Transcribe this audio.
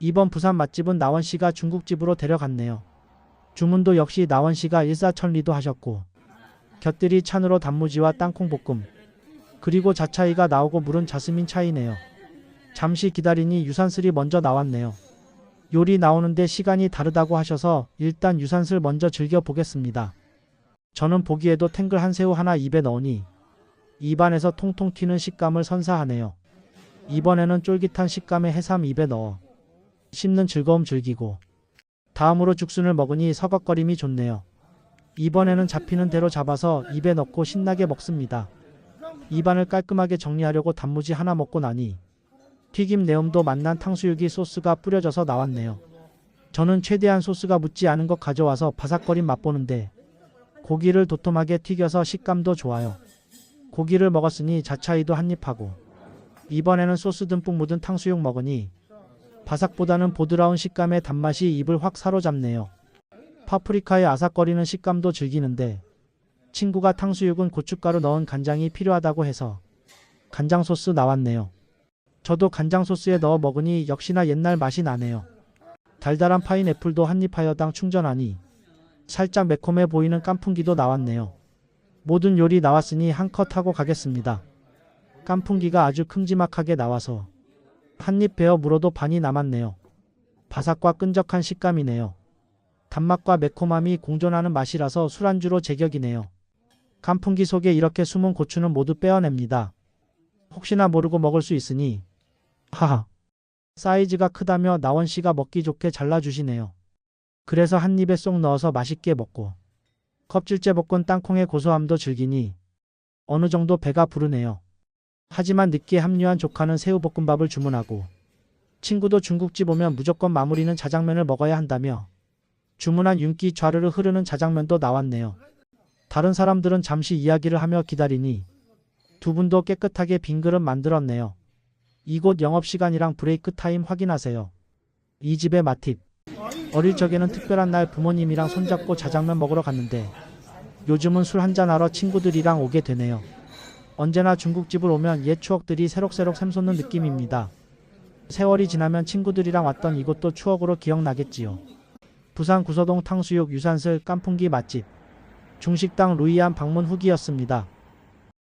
이번 부산 맛집은 나원 씨가 중국집으로 데려갔네요. 주문도 역시 나원 씨가 일사천리도 하셨고 곁들이 찬으로 단무지와 땅콩 볶음 그리고 자차이가 나오고 물은 자스민 차이네요. 잠시 기다리니 유산슬이 먼저 나왔네요. 요리 나오는데 시간이 다르다고 하셔서 일단 유산슬 먼저 즐겨 보겠습니다. 저는 보기에도 탱글한 새우 하나 입에 넣으니 입안에서 통통 튀는 식감을 선사하네요. 이번에는 쫄깃한 식감의 해삼 입에 넣어 씹는 즐거움 즐기고 다음으로 죽순을 먹으니 서걱거림이 좋네요. 이번에는 잡히는 대로 잡아서 입에 넣고 신나게 먹습니다. 입안을 깔끔하게 정리하려고 단무지 하나 먹고 나니 튀김 내음도 만난 탕수육이 소스가 뿌려져서 나왔네요. 저는 최대한 소스가 묻지 않은 것 가져와서 바삭거림 맛보는데 고기를 도톰하게 튀겨서 식감도 좋아요. 고기를 먹었으니 자차이도 한입하고 이번에는 소스 듬뿍 묻은 탕수육 먹으니 바삭보다는 보드라운 식감의 단맛이 입을 확 사로잡네요. 파프리카의 아삭거리는 식감도 즐기는데 친구가 탕수육은 고춧가루 넣은 간장이 필요하다고 해서 간장 소스 나왔네요. 저도 간장 소스에 넣어 먹으니 역시나 옛날 맛이 나네요. 달달한 파인애플도 한입 하여당 충전하니 살짝 매콤해 보이는 깐풍기도 나왔네요. 모든 요리 나왔으니 한 컷 하고 가겠습니다. 깐풍기가 아주 큼지막하게 나와서 한 입 베어 물어도 반이 남았네요. 바삭과 끈적한 식감이네요. 단맛과 매콤함이 공존하는 맛이라서 술안주로 제격이네요. 깐풍기 속에 이렇게 숨은 고추는 모두 빼어냅니다. 혹시나 모르고 먹을 수 있으니 하하 사이즈가 크다며 나원 씨가 먹기 좋게 잘라주시네요. 그래서 한 입에 쏙 넣어서 맛있게 먹고 껍질째 볶은 땅콩의 고소함도 즐기니 어느 정도 배가 부르네요. 하지만 늦게 합류한 조카는 새우볶음밥을 주문하고 친구도 중국집 오면 무조건 마무리는 자장면을 먹어야 한다며 주문한 윤기 좌르르 흐르는 자장면도 나왔네요. 다른 사람들은 잠시 이야기를 하며 기다리니 두 분도 깨끗하게 빈 그릇 만들었네요. 이곳 영업시간이랑 브레이크 타임 확인하세요. 이 집의 맛팁. 어릴 적에는 특별한 날 부모님이랑 손잡고 자장면 먹으러 갔는데 요즘은 술 한잔하러 친구들이랑 오게 되네요. 언제나 중국집을 오면 옛 추억들이 새록새록 샘솟는 느낌입니다. 세월이 지나면 친구들이랑 왔던 이곳도 추억으로 기억나겠지요. 부산 구서동 탕수육 유산슬 깐풍기 맛집 중식당 루이안 방문 후기였습니다.